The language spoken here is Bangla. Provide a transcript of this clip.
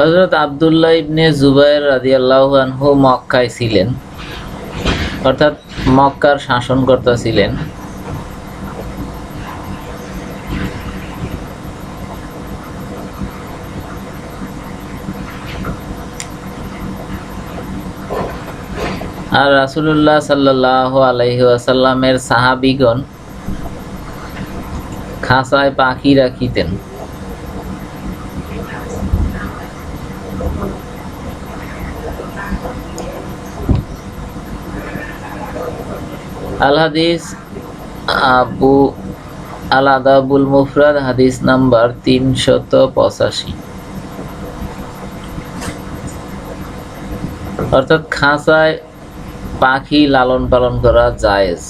হজরত আবদুল্লাহ ইবনে জুবাইর রাদিয়াল্লাহু আনহু মক্কায় ছিলেন। অর্থাৎ মক্কার শাসনকর্তা ছিলেন। আর রাসূলুল্লাহ সাল্লাল্লাহু আলাইহি ওয়াসাল্লামের সাহাবীগণ খাঁচায় পাখি রাখিতেন। আল হাদিস আবু আল আদাবুল মুফরাদ হাদিস নাম্বার তিনশত পঁচাশি। অর্থাৎ খাঁচায় পাখি লালন পালন করা জায়েজ।